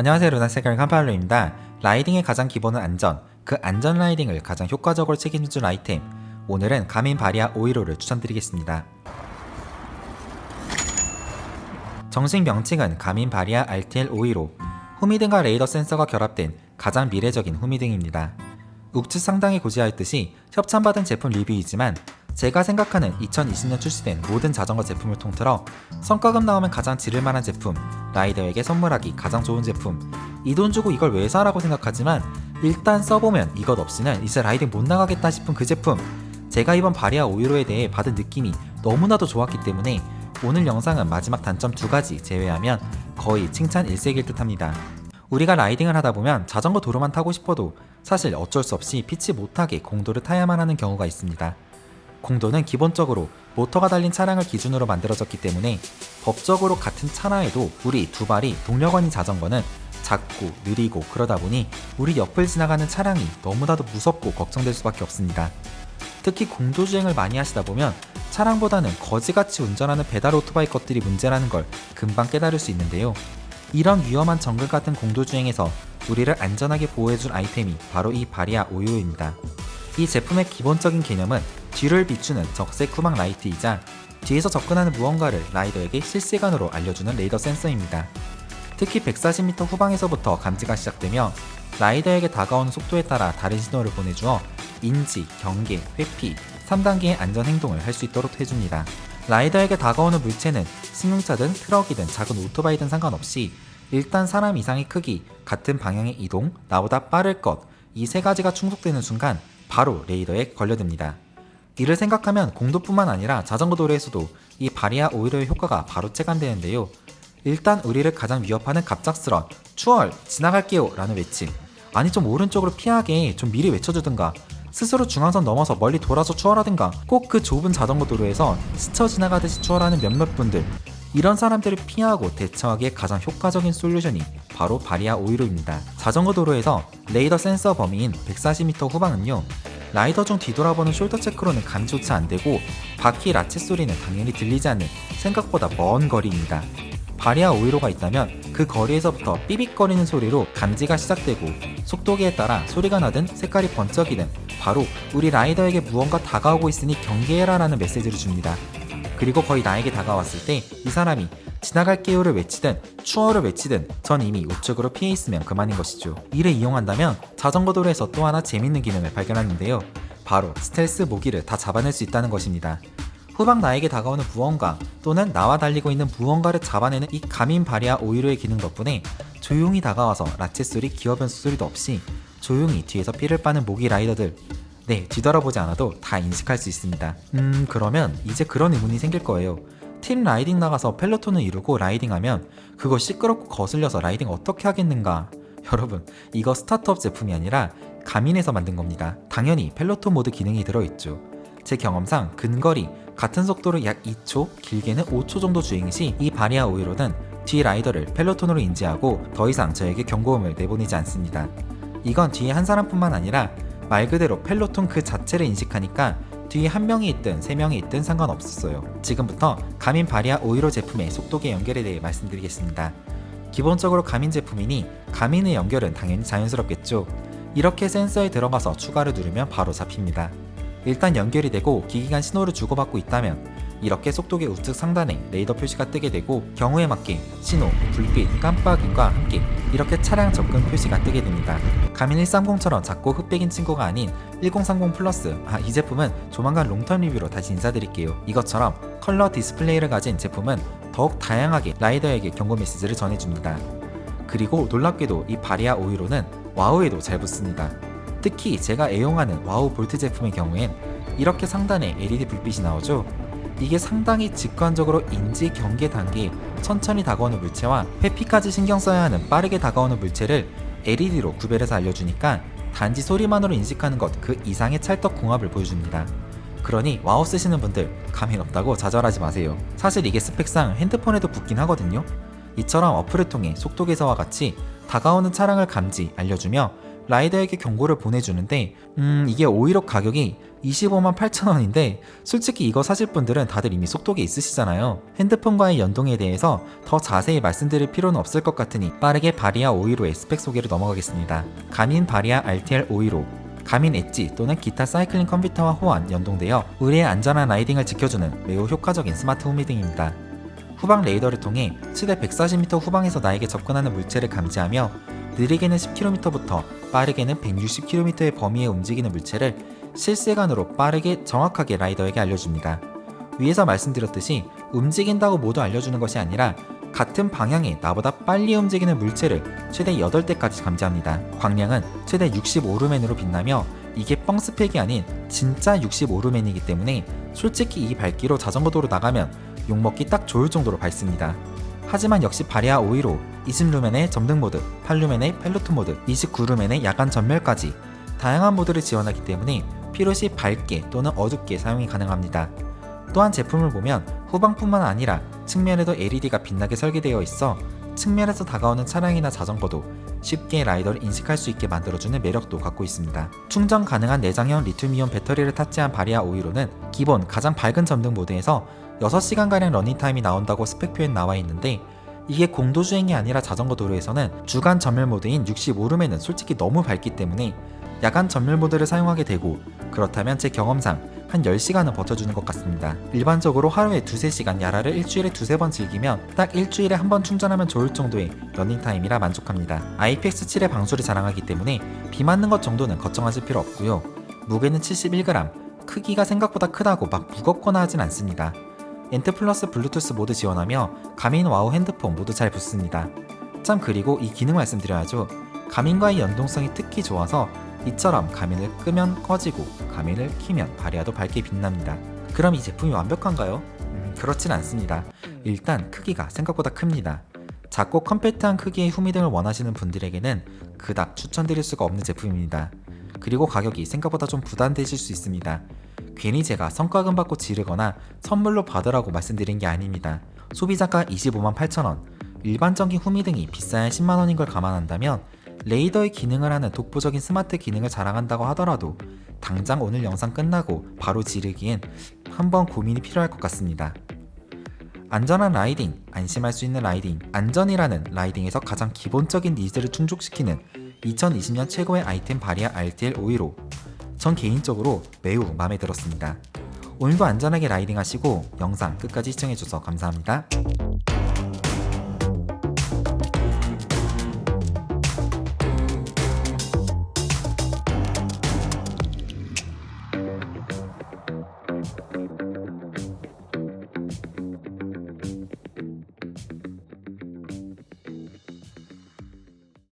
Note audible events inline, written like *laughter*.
안녕하세요 루나세컬 칸팔로입니다. 라이딩의 가장 기본은 안전, 그 안전 라이딩을 가장 효과적으로 책임져줄 아이템 오늘은 가민 바리아 오이로를 추천드리겠습니다. 정식 명칭은 가민 바리아 RTL 오이로 후미등과 레이더 센서가 결합된 가장 미래적인 후미등입니다. 욱측 상당히 고지하였듯이 협찬받은 제품 리뷰이지만 제가 생각하는 2020년 출시된 모든 자전거 제품을 통틀어 성과급 나오면 가장 지를 만한 제품, 라이더에게 선물하기 가장 좋은 제품, 이 돈 주고 이걸 왜 사라고 생각하지만 일단 써보면 이것 없이는 이제 라이딩 못 나가겠다 싶은 그 제품, 제가 이번 바리아 오이로에 대해 받은 느낌이 너무나도 좋았기 때문에 오늘 영상은 마지막 단점 두 가지 제외하면 거의 칭찬 일색일 듯 합니다. 우리가 라이딩을 하다 보면 자전거 도로만 타고 싶어도 사실 어쩔 수 없이 피치 못하게 공도를 타야만 하는 경우가 있습니다. 공도는 기본적으로 모터가 달린 차량을 기준으로 만들어졌기 때문에 법적으로 같은 차량에도 우리 두 발이 동력원인 자전거는 작고 느리고 그러다 보니 우리 옆을 지나가는 차량이 너무나도 무섭고 걱정될 수밖에 없습니다. 특히 공도 주행을 많이 하시다 보면 차량보다는 거지같이 운전하는 배달 오토바이 것들이 문제라는 걸 금방 깨달을 수 있는데요. 이런 위험한 정글 같은 공도 주행에서 우리를 안전하게 보호해줄 아이템이 바로 이 바리아 오요입니다. 이 제품의 기본적인 개념은 뒤를 비추는 적색 후방 라이트이자 뒤에서 접근하는 무언가를 라이더에게 실시간으로 알려주는 레이더 센서입니다. 특히 140m 후방에서부터 감지가 시작되며 라이더에게 다가오는 속도에 따라 다른 신호를 보내주어 인지, 경계, 회피, 3단계의 안전 행동을 할 수 있도록 해줍니다. 라이더에게 다가오는 물체는 승용차든 트럭이든 작은 오토바이든 상관없이 일단 사람 이상의 크기, 같은 방향의 이동, 나보다 빠를 것, 이 세 가지가 충족되는 순간 바로 레이더에 걸려듭니다. 이를 생각하면 공도뿐만 아니라 자전거 도로에서도 이 바리아 오일의 효과가 바로 체감되는데요. 일단 우리를 가장 위협하는 갑작스런 추월 지나갈게요 라는 외침 아니 좀 오른쪽으로 피하게 좀 미리 외쳐주든가 스스로 중앙선 넘어서 멀리 돌아서 추월하든가 꼭 그 좁은 자전거 도로에서 스쳐 지나가듯이 추월하는 몇몇 분들 이런 사람들을 피하고 대처하기에 가장 효과적인 솔루션이 바로 바리아 오이로입니다. 자전거 도로에서 레이더 센서 범위인 140m 후방은요 라이더 중 뒤돌아보는 숄더 체크로는 감지조차 안되고 바퀴 라체 소리는 당연히 들리지 않는 생각보다 먼 거리입니다. 바리아 오이로가 있다면 그 거리에서부터 삐빅거리는 소리로 감지가 시작되고 속도계에 따라 소리가 나든 색깔이 번쩍이든 바로 우리 라이더에게 무언가 다가오고 있으니 경계해라 라는 메시지를 줍니다. 그리고 거의 나에게 다가왔을 때 이 사람이 지나갈게요를 외치든 추월을 외치든 전 이미 우측으로 피해 있으면 그만인 것이죠. 이를 이용한다면 자전거 도로에서 또 하나 재밌는 기능을 발견하는데요. 바로 스텔스 모기를 다 잡아낼 수 있다는 것입니다. 후방 나에게 다가오는 무언가 또는 나와 달리고 있는 무언가를 잡아내는 이 가민 바리아 오이로의 기능 덕분에 조용히 다가와서 라체 소리, 기어 변수 소리도 없이 조용히 뒤에서 피를 빠는 모기 라이더들 네, 뒤돌아보지 않아도 다 인식할 수 있습니다. 음, 그러면 이제 그런 의문이 생길 거예요. 팀 라이딩 나가서 펠로톤을 이루고 라이딩하면 그거 시끄럽고 거슬려서 라이딩 어떻게 하겠는가? *laughs* 여러분, 이거 스타트업 제품이 아니라 가민에서 만든 겁니다. 당연히 펠로톤 모드 기능이 들어있죠. 제 경험상 근거리 같은 속도로 약 2초, 길게는 5초 정도 주행 시 이 바리아 오이로는 뒤 라이더를 펠로톤으로 인지하고 더 이상 저에게 경고음을 내보내지 않습니다. 이건 뒤에 한 사람뿐만 아니라 말 그대로 펠로톤 그 자체를 인식하니까 뒤에 한 명이 있든 세 명이 있든 상관없었어요. 지금부터 가민 바리아 오이로 제품의 속도계 연결에 대해 말씀드리겠습니다. 기본적으로 가민 제품이니 가민의 연결은 당연히 자연스럽겠죠. 이렇게 센서에 들어가서 추가를 누르면 바로 잡힙니다. 일단 연결이 되고 기기간 신호를 주고받고 있다면 이렇게 속도계 우측 상단에 레이더 표시가 뜨게 되고 경우에 맞게 신호, 불빛, 깜빡임과 함께 이렇게 차량 접근 표시가 뜨게 됩니다. 가민 130처럼 작고 흑백인 친구가 아닌 1030 플러스 아 이 제품은 조만간 롱텀 리뷰로 다시 인사드릴게요. 이것처럼 컬러 디스플레이를 가진 제품은 더욱 다양하게 라이더에게 경고 메시지를 전해줍니다. 그리고 놀랍게도 이 바리아 오이로는 와우에도 잘 붙습니다. 특히 제가 애용하는 와우 볼트 제품의 경우엔 이렇게 상단에 LED 불빛이 나오죠. 이게 상당히 직관적으로 인지 경계 단계에 천천히 다가오는 물체와 회피까지 신경 써야 하는 빠르게 다가오는 물체를 LED로 구별해서 알려주니까 단지 소리만으로 인식하는 것 그 이상의 찰떡 궁합을 보여줍니다. 그러니 와우 쓰시는 분들 감흥 없다고 좌절하지 마세요. 사실 이게 스펙상 핸드폰에도 붙긴 하거든요. 이처럼 어플을 통해 속도계서와 같이 다가오는 차량을 감지, 알려주며 라이더에게 경고를 보내주는데 음 이게 오히려 가격이 25만 8천원인데 솔직히 이거 사실 분들은 다들 이미 속독에 있으시잖아요. 핸드폰과의 연동에 대해서 더 자세히 말씀드릴 필요는 없을 것 같으니 빠르게 바리아 515의 스펙 소개로 넘어가겠습니다. 가민 바리아 RTL 515 가민 엣지 또는 기타 사이클링 컴퓨터와 호환 연동되어 우리의 안전한 라이딩을 지켜주는 매우 효과적인 스마트 홈미등입니다. 후방 레이더를 통해 최대 140m 후방에서 나에게 접근하는 물체를 감지하며 느리게는 10km부터 빠르게는 160km의 범위에 움직이는 물체를 실시간으로 빠르게 정확하게 라이더에게 알려줍니다. 위에서 말씀드렸듯이 움직인다고 모두 알려주는 것이 아니라 같은 방향에 나보다 빨리 움직이는 물체를 최대 8대까지 감지합니다. 광량은 최대 65루멘으로 빛나며 이게 뻥스펙이 아닌 진짜 65루멘이기 때문에 솔직히 이 밝기로 자전거 도로 나가면 욕먹기 딱 좋을 정도로 밝습니다. 하지만 역시 바리아 515 20루멘의 점등 모드, 8루멘의 펠로톤 모드, 29루멘의 야간 전멸까지 다양한 모드를 지원하기 때문에 필요시 밝게 또는 어둡게 사용이 가능합니다. 또한 제품을 보면 후방뿐만 아니라 측면에도 LED가 빛나게 설계되어 있어 측면에서 다가오는 차량이나 자전거도 쉽게 라이더를 인식할 수 있게 만들어주는 매력도 갖고 있습니다. 충전 가능한 내장형 리튬이온 배터리를 탑재한 바리아 515는 기본 가장 밝은 점등 모드에서 6시간가량 러닝타임이 나온다고 스펙표엔 나와 있는데 이게 공도 주행이 아니라 자전거 도로에서는 주간 전멸 모드인 65룸에는 솔직히 너무 밝기 때문에 야간 전멸 모드를 사용하게 되고 그렇다면 제 경험상 한 10시간은 버텨주는 것 같습니다. 일반적으로 하루에 두세 시간 야라를 일주일에 두세 번 즐기면 딱 일주일에 한 번 충전하면 좋을 정도의 러닝타임이라 만족합니다. IPX7의 방수를 자랑하기 때문에 비 맞는 것 정도는 걱정하실 필요 없고요. 무게는 71g, 크기가 생각보다 크다고 막 무겁거나 하진 않습니다. 엔트 플러스 블루투스 모드 지원하며 가민 와우 핸드폰 모두 잘 붙습니다. 참 그리고 이 기능 말씀드려야죠. 가민과의 연동성이 특히 좋아서 이처럼 가민을 끄면 꺼지고 가민을 키면 바리아도 밝게 빛납니다. 그럼 이 제품이 완벽한가요? 음, 그렇진 않습니다. 일단 크기가 생각보다 큽니다. 작고 컴팩트한 크기의 후미등을 원하시는 분들에게는 그닥 추천드릴 수가 없는 제품입니다. 그리고 가격이 생각보다 좀 부담되실 수 있습니다. 괜히 제가 성과금 받고 지르거나 선물로 받으라고 말씀드린 게 아닙니다. 소비자가 25만 8천원, 일반적인 후미 등이 비싸야 10만원인 걸 감안한다면 레이더의 기능을 하는 독보적인 스마트 기능을 자랑한다고 하더라도 당장 오늘 영상 끝나고 바로 지르기엔 한번 고민이 필요할 것 같습니다. 안전한 라이딩, 안심할 수 있는 라이딩, 안전이라는 라이딩에서 가장 기본적인 니즈를 충족시키는 2020년 최고의 아이템 바리아 RTL 515. 전 개인적으로 매우 마음에 들었습니다. 오늘도 안전하게 라이딩 하시고 영상 끝까지 시청해주셔서 감사합니다.